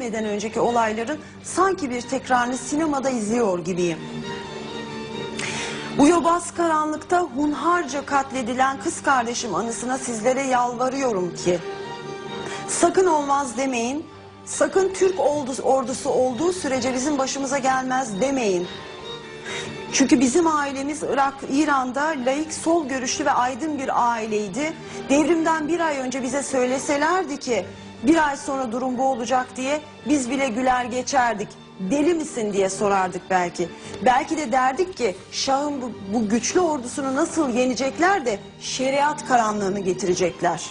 gelmeden önceki olayların sanki bir tekrarını sinemada izliyor gibiyim. Bu yobaz karanlıkta hunharca katledilen kız kardeşim anısına sizlere yalvarıyorum ki sakın olmaz demeyin, sakın Türk ordusu, olduğu sürece bizim başımıza gelmez demeyin. Çünkü bizim ailemiz Irak, İran'da laik, sol görüşlü ve aydın bir aileydi. Devrimden bir ay önce bize söyleselerdi ki bir ay sonra durum bu olacak diye biz bile güler geçerdik. Deli misin diye sorardık belki. Belki de derdik ki Şah'ın bu, bu güçlü ordusunu nasıl yenecekler de şeriat karanlığını getirecekler.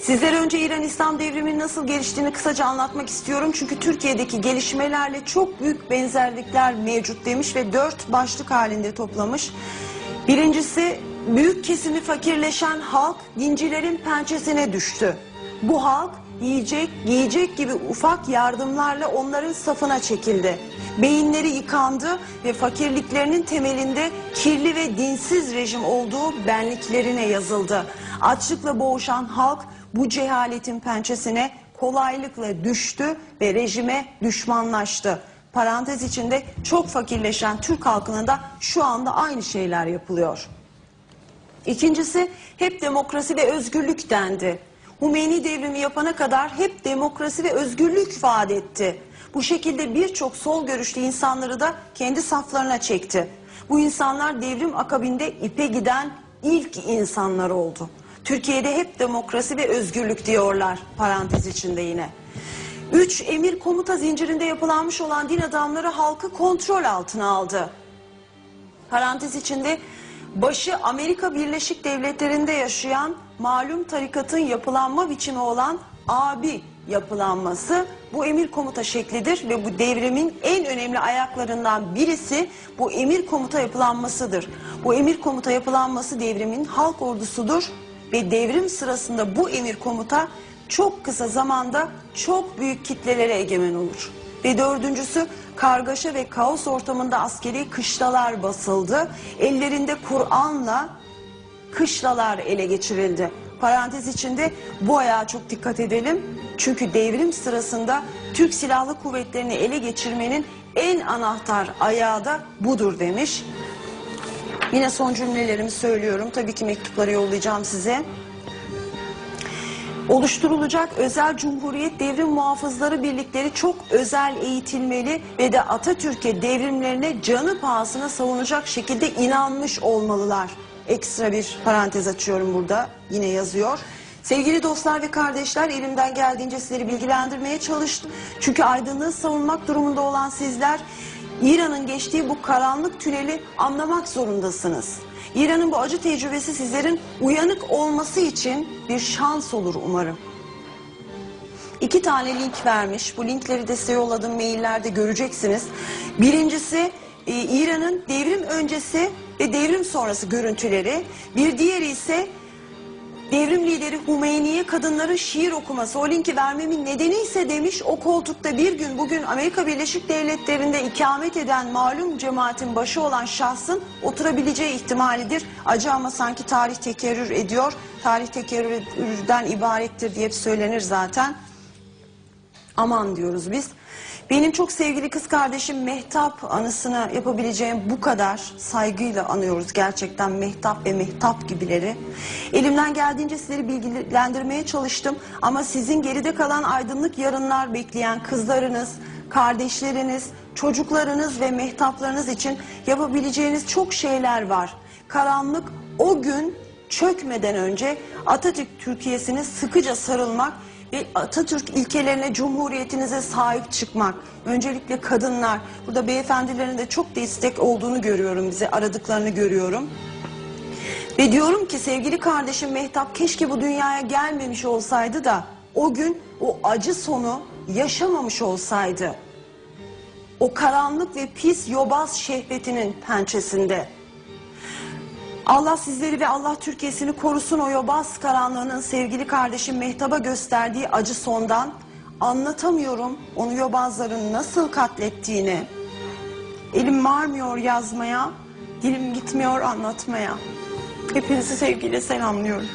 Sizlere önce İran İslam devriminin nasıl geliştiğini kısaca anlatmak istiyorum. Çünkü Türkiye'deki gelişmelerle çok büyük benzerlikler mevcut demiş ve dört başlık halinde toplamış. Birincisi büyük kesimi fakirleşen halk dincilerin pençesine düştü. Bu halk yiyecek, giyecek gibi ufak yardımlarla onların safına çekildi. Beyinleri yıkandı ve fakirliklerinin temelinde kirli ve dinsiz rejim olduğu benliklerine yazıldı. Açlıkla boğuşan halk bu cehaletin pençesine kolaylıkla düştü ve rejime düşmanlaştı. Parantez içinde çok fakirleşen Türk halkına da şu anda aynı şeyler yapılıyor. İkincisi hep demokrasi ve özgürlük dendi. Humeyni devrimi yapana kadar hep demokrasi ve özgürlük vaat etti. Bu şekilde birçok sol görüşlü insanları da kendi saflarına çekti. Bu insanlar devrim akabinde ipe giden ilk insanlar oldu. Türkiye'de hep demokrasi ve özgürlük diyorlar parantez içinde yine. Üç emir komuta zincirinde yapılanmış olan din adamları halkı kontrol altına aldı. Parantez içinde başı Amerika Birleşik Devletleri'nde yaşayan malum tarikatın yapılanma biçimi olan abi yapılanması bu emir komuta şeklidir ve bu devrimin en önemli ayaklarından birisi bu emir komuta yapılanmasıdır. Bu emir komuta yapılanması devrimin halk ordusudur ve devrim sırasında bu emir komuta çok kısa zamanda çok büyük kitlelere egemen olur. Ve dördüncüsü kargaşa ve kaos ortamında askeri kışlalar basıldı. Ellerinde Kur'an'la kışlalar ele geçirildi. Parantez içinde bu ayağa çok dikkat edelim. Çünkü devrim sırasında Türk Silahlı Kuvvetleri'ni ele geçirmenin en anahtar ayağı da budur demiş. Yine son cümlelerimi söylüyorum. Tabii ki mektupları yollayacağım size. Oluşturulacak özel Cumhuriyet Devrim Muhafızları Birlikleri çok özel eğitilmeli ve de Atatürk'e devrimlerine canı pahasına savunacak şekilde inanmış olmalılar. Ekstra bir parantez açıyorum burada yine yazıyor. Sevgili dostlar ve kardeşler elimden geldiğince sizleri bilgilendirmeye çalıştım. Çünkü aydınlığı savunmak durumunda olan sizler İran'ın geçtiği bu karanlık tüneli anlamak zorundasınız. İran'ın bu acı tecrübesi sizlerin uyanık olması için bir şans olur umarım. İki tane link vermiş. Bu linkleri de size yolladığım maillerde göreceksiniz. Birincisi e, İran'ın devrim öncesi ve devrim sonrası görüntüleri. Bir diğeri ise devrim lideri Humeyni'ye kadınların şiir okuması. O linki vermemin nedeni ise demiş o koltukta bir gün bugün Amerika Birleşik Devletleri'nde ikamet eden malum cemaatin başı olan şahsın oturabileceği ihtimalidir. Acı ama sanki tarih tekerrür ediyor. Tarih tekerrürden ibarettir diye söylenir zaten. Aman diyoruz biz. Benim çok sevgili kız kardeşim Mehtap anısını yapabileceğim bu kadar saygıyla anıyoruz gerçekten Mehtap ve Mehtap gibileri. Elimden geldiğince sizleri bilgilendirmeye çalıştım ama sizin geride kalan aydınlık yarınlar bekleyen kızlarınız, kardeşleriniz, çocuklarınız ve mehtaplarınız için yapabileceğiniz çok şeyler var. Karanlık o gün çökmeden önce Atatürk Türkiye'sine sıkıca sarılmak ve Atatürk ilkelerine, cumhuriyetinize sahip çıkmak. Öncelikle kadınlar. Burada beyefendilerin de çok destek olduğunu görüyorum bize, aradıklarını görüyorum. Ve diyorum ki sevgili kardeşim Mehtap keşke bu dünyaya gelmemiş olsaydı da o gün o acı sonu yaşamamış olsaydı. O karanlık ve pis yobaz şehvetinin pençesinde. Allah sizleri ve Allah Türkiye'sini korusun o yobaz karanlığının sevgili kardeşim Mehtap'a gösterdiği acı sondan. Anlatamıyorum onu yobazların nasıl katlettiğini. Elim varmıyor yazmaya, dilim gitmiyor anlatmaya. Hepinizi sevgiyle selamlıyorum.